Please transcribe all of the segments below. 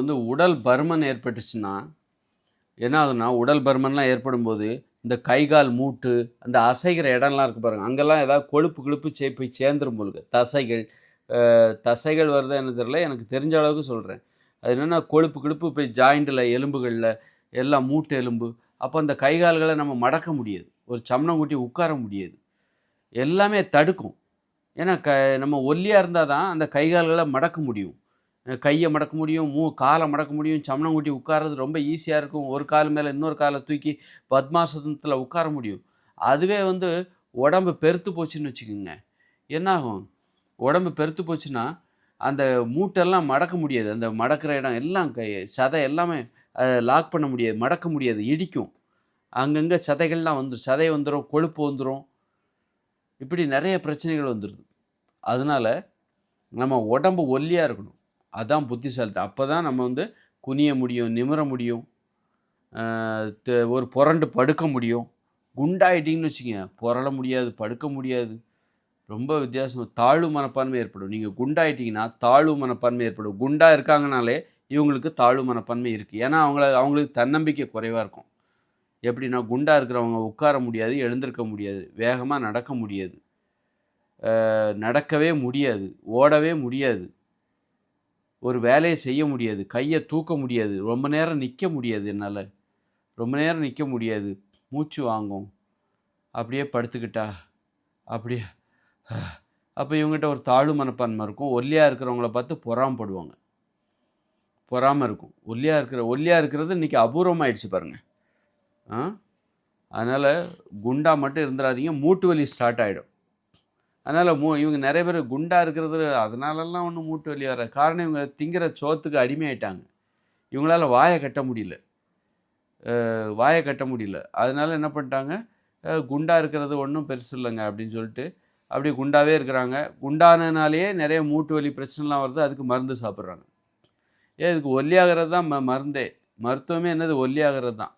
வந்து உடல் பருமன் ஏற்பட்டுச்சுன்னா என்ன ஆகுன்னா உடல் பருமன்லாம் ஏற்படும்போது இந்த கை கால் மூட்டு அந்த அசைகிற இடம்லாம் இருக்கு பாருங்க. அங்கெல்லாம் ஏதாவது கொழுப்பு கிழுப்பு சே போய் சேர்ந்துரும் போலுக்கு. தசைகள் தசைகள் வருதா என்ன தெரியல. எனக்கு தெரிஞ்ச அளவுக்கு சொல்கிறேன் அது என்னென்னா கொழுப்பு கிழுப்பு போய் ஜாயிண்டில் எலும்புகளில் எல்லாம் மூட்டு எலும்பு. அப்போ அந்த கை கால்களை நம்ம மடக்க முடியாது. ஒரு சமணம் கூட்டி உட்கார முடியாது. எல்லாமே தடுக்கும். ஏன்னா க நம்ம ஒல்லியாக இருந்தால் தான் அந்த கை கால்களை மடக்க முடியும். கையை மடக்க முடியும் மூ காலை மடக்க முடியும் சமணம் கூட்டி உட்கார்றது ரொம்ப ஈஸியாக இருக்கும். ஒரு கால் மேலே இன்னொரு காலை தூக்கி பத்மாசனத்தில் உட்கார முடியும். அதுவே வந்து உடம்பு பெருத்து போச்சுன்னு வச்சுக்கோங்க. என்னாகும்? உடம்பு பெருத்து போச்சுன்னா அந்த மூட்டெல்லாம் மடக்க முடியாது. அந்த மடக்கிற இடம் எல்லாம் கை சதை எல்லாமே லாக் பண்ண முடியாது மடக்க முடியாது இடிக்கும். அங்கங்கே சதைகள்லாம் வந்துடும் சதை வந்துடும் கொழுப்பு வந்துடும் இப்படி நிறைய பிரச்சனைகள் வந்துடுது அதனால நம்ம உடம்பு ஒல்லியாக இருக்கணும். அதான் புத்திசாலிட்டு அப்போ தான் நம்ம வந்து குனிய முடியும் நிமிர முடியும் த- ஒரு புரண்டு படுக்க முடியும். குண்டாயிட்டிங்கன்னு வச்சுக்கோங்க புரள முடியாது படுக்க முடியாது. ரொம்ப வித்தியாசம் தாழ்வு மனப்பான்மை ஏற்படும். நீங்கள் குண்டாயிட்டிங்கன்னா தாழ்வு மனப்பான்மை ஏற்படும். குண்டாக இருக்காங்கனாலே இவங்களுக்கு தாழ்வு மனப்பான்மை இருக்குது ஏன்னா அவங்கள அவங்களுக்கு தன்னம்பிக்கை குறைவாக இருக்கும். எப்படின்னா குண்டாக இருக்கிறவங்க உட்கார முடியாது எழுந்திருக்க முடியாது வேகமாக நடக்க முடியாது. நடக்கவே முடியாது ஓடவே முடியாது. ஒரு வேலையை செய்ய முடியாது கையை தூக்க முடியாது ரொம்ப நேரம் நிற்க முடியாது என்னால். ரொம்ப நேரம் நிற்க முடியாது. மூச்சு வாங்கும். அப்படியே படுத்துக்கிட்டா அப்படியே அப்போ இவங்ககிட்ட ஒரு தாழ்வு மனப்பான்மை இருக்கும். ஒல்லியாக இருக்கிறவங்கள பார்த்து பொறாமப்படுவாங்க. பொறாமல் இருக்கும். ஒல்லியாக இருக்கிற ஒல்லியாக இருக்கிறது இன்றைக்கி அபூர்வமாயிடுச்சு பாருங்கள் ஆ? அதனால் குண்டா மட்டும் இருந்துடாதீங்க மூட்டு வலி ஸ்டார்ட் ஆகிடும் அதனால் மூ இவங்க நிறைய பேர் குண்டாக இருக்கிறது அதனாலலாம் ஒன்றும் மூட்டு வலி வர காரணம் இவங்க திங்கிற சோத்துக்கு அடிமையாயிட்டாங்க. இவங்களால வாயை கட்ட முடியல. வாயை கட்ட முடியல. அதனால என்ன பண்ணிட்டாங்க? குண்டாக இருக்கிறது ஒன்றும் பெருசு இல்லைங்க அப்படின்னு சொல்லிட்டு அப்படி குண்டாகவே இருக்கிறாங்க. குண்டானனாலேயே நிறைய மூட்டு வலி பிரச்சனைலாம் வருது. அதுக்கு மருந்து சாப்பிட்றாங்க. ஏன் இதுக்கு ஒல்லியாகிறது தான் ம மருந்தே. மருத்துவமே என்னது? ஒல்லியாகிறது தான்.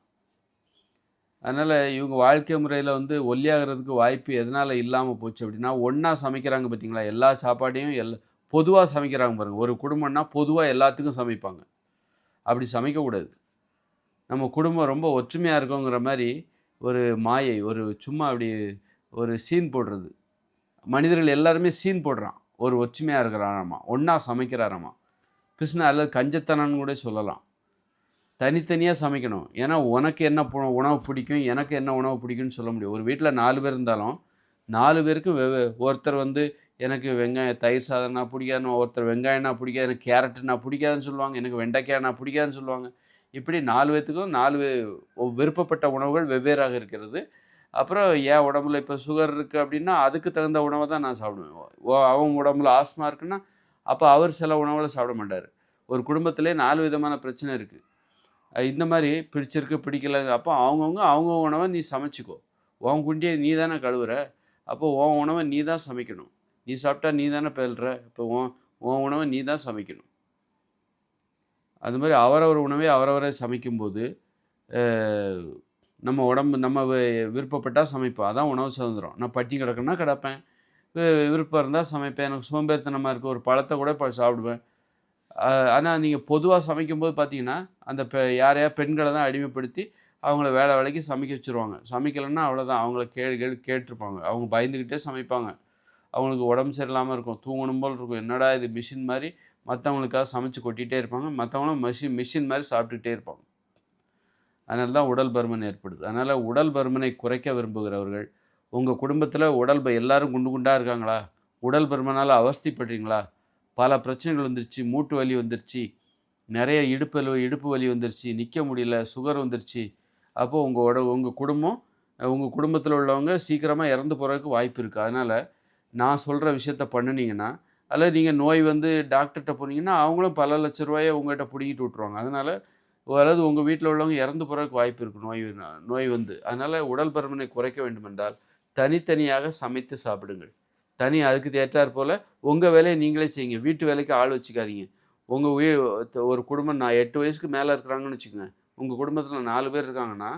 அதனால் இவங்க வாழ்க்கை முறையில் வந்து ஒல்லியாகிறதுக்கு வாய்ப்பு எதனால் இல்லாமல் போச்சு அப்படின்னா ஒன்றா சமைக்கிறாங்க பார்த்தீங்களா எல்லா சாப்பாட்டையும் எல் பொதுவாக சமைக்கிறாங்க பாருங்கள் ஒரு குடும்பம்னா பொதுவாக எல்லாத்துக்கும் சமைப்பாங்க. அப்படி சமைக்கக்கூடாது. நம்ம குடும்பம் ரொம்ப ஒற்றுமையாக இருக்கோங்கிற மாதிரி ஒரு மாயை ஒரு சும்மா அப்படி ஒரு சீன் போடுறது. மனிதர்கள் எல்லாருமே சீன் போடுறான். ஒரு ஒற்றுமையாக இருக்கிறாராமா ஒன்றா சமைக்கிறாராமா? கிருஷ்ணா அல்லது கஞ்சத்தனன்னு கூட சொல்லலாம். தனித்தனியாக சமைக்கணும். ஏன்னா உனக்கு என்ன உணவு பிடிக்கும் எனக்கு என்ன உணவு பிடிக்கும்னு சொல்ல முடியும் ஒரு வீட்டில் நாலு பேர் இருந்தாலும் நாலு பேருக்கும் வெவ்வே ஒருத்தர் வந்து எனக்கு வெங்காயம் தயிர் சாதம்னா பிடிக்காதுன்னு ஒருத்தர் வெங்காயம்னா பிடிக்காது எனக்கு கேரட்டுனா பிடிக்காதுன்னு சொல்லுவாங்க எனக்கு வெண்டைக்காய்னா பிடிக்காதுன்னு சொல்லுவாங்க. இப்படி நாலு பேர்த்துக்கும் நாலு விருப்பப்பட்ட உணவுகள் வெவ்வேறாக இருக்கிறது. அப்புறம் என் உடம்புல இப்போ சுகர் இருக்குது அப்படின்னா அதுக்கு தகுந்த உணவை தான் நான் சாப்பிடுவேன். ஓ அவன் உடம்புல ஆஸ்மா இருக்குன்னா அப்போ அவர் சில உணவுகளை சாப்பிட மாட்டார். ஒரு குடும்பத்திலே நாலு விதமான பிரச்சனை இருக்குது இந்த மாதிரி பிடிச்சிருக்கு பிடிக்கல. அப்போ அவங்கவுங்க அவங்க உணவை நீ சமைச்சிக்கோ. உன் குண்டியை நீ தானே கழுவுற. அப்போ உன் உணவை நீ தான் சமைக்கணும். நீ சாப்பிட்டா நீ தானே பெல்ற. இப்போ உன் உன் உணவை நீ தான் சமைக்கணும். அது மாதிரி அவரவர் உணவை அவரவரை சமைக்கும்போது நம்ம உடம்பு நம்ம விருப்பப்பட்டால் சமைப்போம். அதான் உணவு சுதந்திரம். நான் பட்டி கிடக்குன்னா கிடப்பேன். விருப்பம் இருந்தால் சமைப்பேன். எனக்கு சோம்பேறித்தனமாக இருக்குது ஒரு பழத்தை கூட இப்போ சாப்பிடுவேன். ஆனால் நீங்கள் பொதுவாக சமைக்கும்போது பார்த்தீங்கன்னா அந்த பெ யாரையா பெண்களை தான் அடிமைப்படுத்தி அவங்கள வேலை வேலைக்கு சமைக்க வச்சுருவாங்க. சமைக்கலைன்னா அவ்வளோதான் அவங்கள கேள் கேள் கேட்டிருப்பாங்க. அவங்க பயந்துக்கிட்டே சமைப்பாங்க. அவங்களுக்கு உடம்பு சரியில்லாமல் இருக்கும். தூங்கணும் போல் இருக்கும். என்னடா இது மிஷின் மாதிரி மற்றவங்களுக்காக சமைச்சு கொட்டிகிட்டே இருப்பாங்க. மற்றவங்களும் மிஷின் மிஷின் மாதிரி சாப்பிட்டுக்கிட்டே இருப்பாங்க. அதனால தான் உடல் பருமன் ஏற்படுது. அதனால் உடல் பருமனை குறைக்க விரும்புகிறவர்கள் உங்கள் குடும்பத்தில் உடல் எல்லாரும் குண்டு குண்டாக இருக்காங்களா? உடல் பருமனால் அவஸ்திப்படுறீங்களா? பல பிரச்சனைகள் வந்துருச்சு மூட்டு வலி வந்துருச்சு நிறைய இடுப்பு இடுப்பு வலி வந்துருச்சு நிற்க முடியல சுகர் வந்துருச்சு. அப்போது உங்கள் உட உங்கள் குடும்பம் உங்கள் குடும்பத்தில் உள்ளவங்க சீக்கிரமாக இறந்து போகிறதுக்கு வாய்ப்பு இருக்குது அதனால் நான் சொல்கிற விஷயத்த பண்ணுனீங்கன்னா அல்லது நீங்கள் நோய் வந்து டாக்டர்கிட்ட போனீங்கன்னா அவங்களும் பல லட்ச ரூபாயை உங்கள்கிட்ட பிடிங்கிட்டு விட்ருவாங்க அதனால் அதாவது உங்கள் வீட்டில் உள்ளவங்க இறந்து போகிறதுக்கு வாய்ப்பு இருக்குது நோய் நோய் வந்து. அதனால் உடல் பருமனை குறைக்க வேண்டுமென்றால் தனித்தனியாக சமைத்து சாப்பிடுங்கள். தனி அதுக்கு தேற்றாற் போல் உங்கள் வேலையை நீங்களே செய்யுங்க. வீட்டு வேலைக்கு ஆள் வச்சுக்காதீங்க. உங்கள் வீ ஒரு குடும்பம் நான் எட்டு வயசுக்கு மேலே இருக்கிறாங்கன்னு வச்சுக்கோங்க. உங்கள் குடும்பத்தில் நாலு பேர் இருக்காங்கன்னா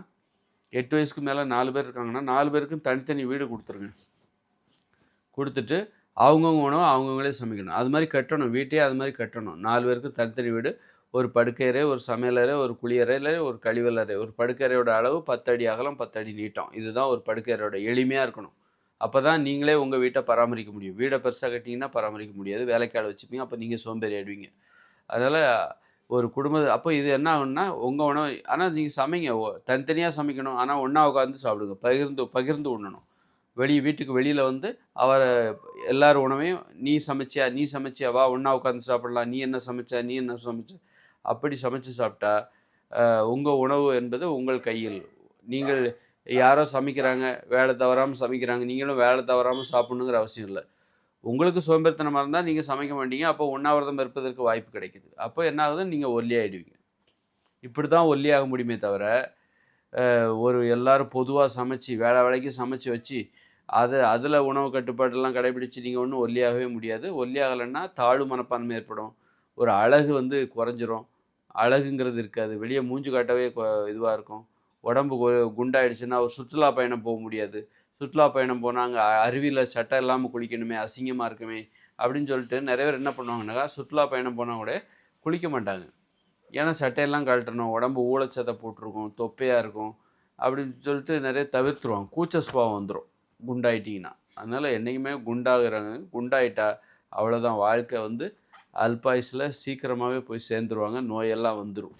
எட்டு வயசுக்கு மேலே நாலு பேர் இருக்காங்கன்னா நாலு பேருக்கும் தனித்தனி வீடு கொடுத்துருங்க. கொடுத்துட்டு அவங்கவுங்க உணவு அவங்கவுங்களே சமைக்கணும். அது மாதிரி கட்டணும். வீட்டையே அது மாதிரி கட்டணும். நாலு பேருக்கும் தனித்தனி வீடு. ஒரு படுக்கையறை ஒரு சமையலறை ஒரு குளியறையில் ஒரு கழிவலறை ஒரு படுக்கையறையோட அளவு பத்தடி அகலம் பத்தடி நீட்டம். இதுதான் ஒரு படுக்கையறையோட எளிமையாக இருக்கணும். அப்போ தான் நீங்களே உங்கள் வீட்டை பராமரிக்க முடியும். வீடை பெருசாக கட்டிங்கன்னா பராமரிக்க முடியாது. வேலைக்கால வச்சுப்பீங்க அப்போ நீங்கள் சோம்பேறி ஆயிடுவீங்க அதனால் ஒரு குடும்ப அப்போ இது என்ன ஆகும்னா உங்கள் உணவு ஆனால் நீங்கள் சமைங்க. ஓ- தனித்தனியாக சமைக்கணும். ஆனால் ஒன்றா உட்காந்து சாப்பிடுங்க. பகிர்ந்து பகிர்ந்து உண்ணணும். வெளியே வீட்டுக்கு வெளியில் வந்து அவரை எல்லார் உணவையும் நீ சமைச்சியா? நீ சமைச்சியா? வா ஒன்றா உட்காந்து சாப்பிடலாம். நீ என்ன சமைச்சா? நீ என்ன சமைச்ச? அப்படி சமைச்சு சாப்பிட்டா உங்கள் உணவு என்பது உங்கள் கையில். நீங்கள் யாரோ சமைக்கிறாங்க வேலை தவறாமல் சமைக்கிறாங்க நீங்களும் வேலை தவறாமல் சாப்பிடணுங்கிற அவசியம் இல்லை. உங்களுக்கு சோம்பேறித்தனமாக இருந்தால் நீங்கள் சமைக்க மாட்டீங்க அப்போ உண்ணாவிரதம் இருப்பதற்கு வாய்ப்பு கிடைக்குது. அப்போ என்ன ஆகுதுன்னு நீங்கள் ஒல்லியாகிடுவீங்க இப்படி தான் ஒல்லியாக முடியுமே தவிர ஒரு எல்லாரும் பொதுவாக சமைச்சு வேலை வேலைக்கு சமைச்சு வச்சு அது அதில் உணவு கட்டுப்பாடெல்லாம் கடைபிடிச்சு நீங்கள் ஒன்றும் ஒல்லியாகவே முடியாது. ஒல்லியாகலைன்னா தாழ்வு மனப்பான்மை ஏற்படும். ஒரு அழகு வந்து குறைஞ்சிரும். அழகுங்கிறது இருக்காது. வெளியே மூஞ்சு காட்டவே இதுவாக இருக்கும். உடம்பு குண்டாயிடுச்சுன்னா ஒரு சுற்றுலா பயணம் போக முடியாது. சுற்றுலா பயணம் போனாங்க அருவியில் சட்டை இல்லாமல் குளிக்கணுமே அசிங்கமாக இருக்குமே அப்படின்னு சொல்லிட்டு நிறைய பேர் என்ன பண்ணுவாங்கன்னாக்கா சுற்றுலா பயணம் போனால் கூட குளிக்க மாட்டாங்க. ஏன்னா சட்டையெல்லாம் கழட்டணும் உடம்பு ஊழச்சதை போட்டிருக்கும் தொப்பையாக இருக்கும் அப்படின்னு சொல்லிட்டு நிறைய தவிர்த்துருவாங்க. கூச்ச சுபாவம் வந்துடும் குண்டாயிட்டிங்கன்னா. அதனால் என்றைக்குமே குண்டாகிறாங்க. குண்டாயிட்டா அவ்வளோதான் வாழ்க்கை வந்து அல்பாயுஸில் சீக்கிரமாகவே போய் சேர்ந்துருவாங்க. நோயெல்லாம் வந்துடும்